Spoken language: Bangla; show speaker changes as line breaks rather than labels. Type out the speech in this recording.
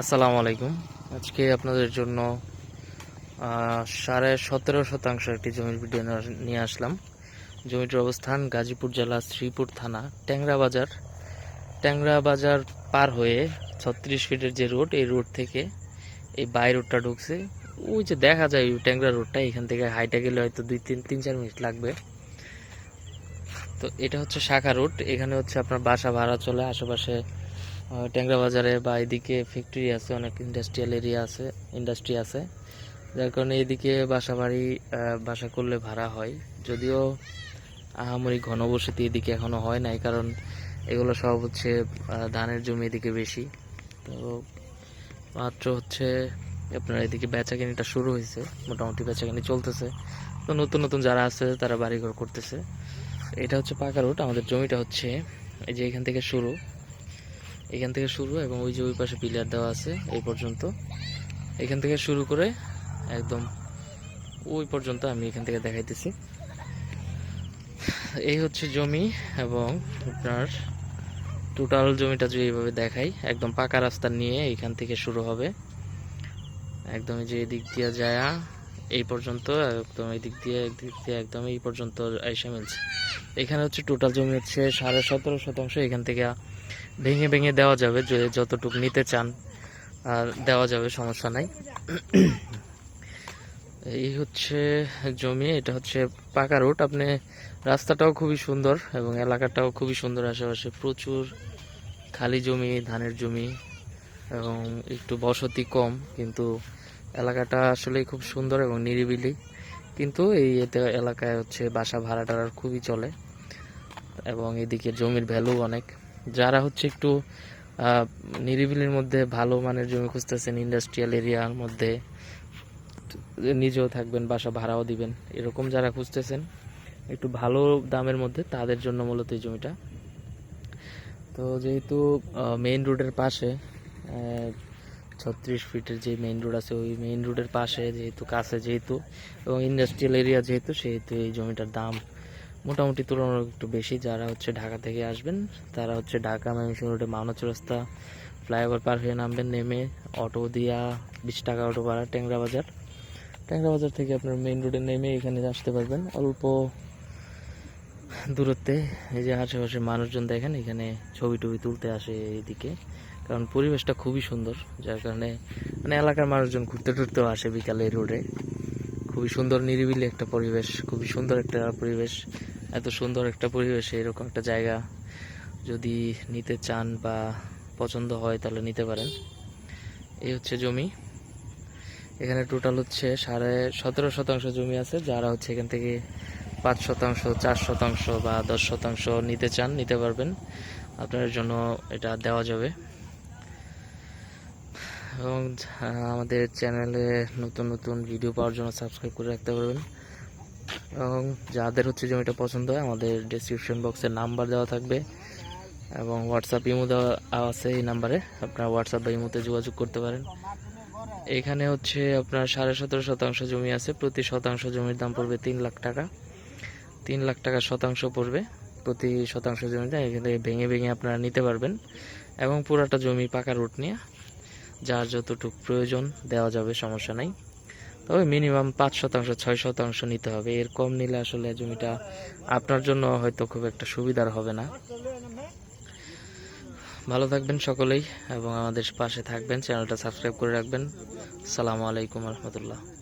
আসসালামু আলাইকুম। আজকে আপনাদের জন্য সাড়ে সতেরো শতাংশ একটি জমির ভিডিও নিয়ে আসলাম। জমিটির অবস্থান গাজীপুর জেলা শ্রীপুর থানা, ট্যাংরা বাজার। ট্যাংরা বাজার পার হয়ে ছত্রিশ ফিটের যে রোড, এই রোড থেকে এই বাই রোডটা ঢুকছে। ওই যে দেখা যায় ওই ট্যাংরা রোডটা, এখান থেকে হাইটা গেলে হয়তো দুই তিন তিন চার মিনিট লাগবে। তো এটা হচ্ছে শাখা রোড, এখানে হচ্ছে আপনার বাসা ভাড়া চলে, আশেপাশে ট্যাংরা বাজারে বা এদিকে ফ্যাক্টরি আছে, অনেক ইন্ডাস্ট্রিয়াল এরিয়া আছে ইন্ডাস্ট্রি আছে। যার কারণে এদিকে বাসা বাড়ি বাসা করলে ভাড়া হয়। যদিও আহামরি ঘনবসতি এদিকে এখনও হয় নাই, কারণ এগুলো সব হচ্ছে ধানের জমি এদিকে বেশি। তো মাত্র হচ্ছে আপনার এদিকে বেচাকেনিটা শুরু হয়েছে, মোটামুটি বেচাকেনি চলতেছে। তো নতুন নতুন যারা আছে তারা বাড়িঘর করতেছে। এটা হচ্ছে পাকা রোড, আমাদের জমিটা হচ্ছে এই যে এখান থেকে শুরু। এখান থেকে শুরু এবং ওই যে ওই পাশে পিলার দেওয়া আছে, এই পর্যন্ত। এখান থেকে শুরু করে একদম ওই পর্যন্ত আমি এখান থেকে দেখাইতেছি। এই হচ্ছে জমি এবং আপনার টোটাল জমিটা যদি এইভাবে দেখাই, একদম পাকা রাস্তা নিয়ে এখান থেকে শুরু হবে। একদম যে এদিক দিয়ে যায়, এই পর্যন্ত, একদম এই দিক দিয়ে, এদিক দিয়ে, একদম এই পর্যন্ত এসে মিলছে। এখানে হচ্ছে টোটাল জমি হচ্ছে সাড়ে সতেরো শতাংশ। এখান থেকে ভেঙে ভেঙে দেওয়া যাবে যতটুকু নিতে চান, আর দেওয়া যাবে, সমস্যা নাই। এই হচ্ছে জমি, এটা হচ্ছে পাকা রোড। আপনি রাস্তাটাও খুবই সুন্দর এবং এলাকাটাও খুবই সুন্দর, আশেপাশে প্রচুর খালি জমি, ধানের জমি এবং একটু বসতি কম, কিন্তু এলাকাটা আসলে খুব সুন্দর এবং নিরিবিলি। কিন্তু এই এলাকায় হচ্ছে বাসা ভাড়া টাড়ার খুবই চলে এবং এদিকে জমির ভ্যালু অনেক। যারা হচ্ছে একটু নিরিবিলির মধ্যে ভালো মানের জমি খুঁজতেছেন ইন্ডাস্ট্রিয়াল এরিয়ার মধ্যে, নিজেও থাকবেন, বাসা ভাড়াও দিবেন, এরকম যারা খুঁজতেছেন, একটু ভালো দামের মধ্যে তাদের জন্য মূলত এই জমিটা। তো যেহেতু মেইন রোডের পাশে ছত্রিশ ফিটের যে মেইন রোড আছে, ওই মেইন রোডের পাশে যেহেতু, কাছে যেহেতু, এবং ইন্ডাস্ট্রিয়াল এরিয়া যেহেতু, সেহেতু এই জমিটার দাম মোটামুটি তুলনামূলক একটু বেশি। যারা হচ্ছে ঢাকা থেকে আসবেন, তারা হচ্ছে ঢাকা, ময়মনসিংহ রোডে মাওনা চৌরাস্তা, ফ্লাইওভার পার হয়ে নামবেন, নেমে অটো দিয়া বিশ টাকা অটো ভাড়া, ট্যাংরা বাজার। ট্যাংরা বাজার থেকে আপনার মেইন রোডে নেমে এখানে আসতে পারবেন। অল্প দূরত্বে এই যে আশেপাশে মানুষজন দেখেন, এখানে ছবি টবি তুলতে আসে এইদিকে কারণ পরিবেশটা খুবই সুন্দর, যার কারণে মানে এলাকার মানুষজন ঘুরতে টুরতেও আসে বিকালে রোডে খুবই সুন্দর, নিরিবিলি একটা পরিবেশ, খুবই সুন্দর একটা পরিবেশ। এত সুন্দর একটা পরিবেশে, এরকম একটা জায়গা যদি নিতে চান বা পছন্দ হয় তাহলে নিতে পারেন। এই হচ্ছে জমি। এখানে টোটাল হচ্ছে সাড়ে সতেরো শতাংশ জমি আছে, যারা হচ্ছে এখান থেকে পাঁচ শতাংশ, চার শতাংশ বা দশ শতাংশ নিতে চান, নিতে পারবেন। আপনার জন্য এটা দেওয়া যাবে। এবং আমাদের চ্যানেলে নতুন নতুন ভিডিও পাওয়ার জন্য সাবস্ক্রাইব করে রাখতে পারবেন। এবং যাদের হচ্ছে জমিটা পছন্দ হয়, আমাদের ডিসক্রিপশন বক্সে নাম্বার দেওয়া থাকবে এবং হোয়াটসঅ্যাপ ইমো দেওয়া আছে এই নাম্বারে আপনারা হোয়াটসঅ্যাপ বা ইমোতে যোগাযোগ করতে পারেন। এখানে হচ্ছে আপনার সাড়ে সতেরো শতাংশ জমি আছে, প্রতি শতাংশ জমির দাম পড়বে তিন লাখ টাকা। তিন লাখ টাকা শতাংশ পড়বে প্রতি শতাংশ জমিতে এখানে ভেঙে ভেঙে আপনারা নিতে পারবেন এবং পুরাটা জমি পাকা রুট নিয়ে, যার যতটুকু প্রয়োজন দেওয়া যাবে, সমস্যা নাই। তবে মিনিমাম পাঁচ শতাংশ, ছয় শতাংশ নিতে হবে। এর কম নিলে আসলে জমিটা আপনার জন্য হয়তো খুব একটা সুবিধার হবে না। ভালো থাকবেন সকলেই এবং আমাদের পাশে থাকবেন। চ্যানেলটা সাবস্ক্রাইব করে রাখবেন। সালামু আলাইকুম রহমতুল্লাহ।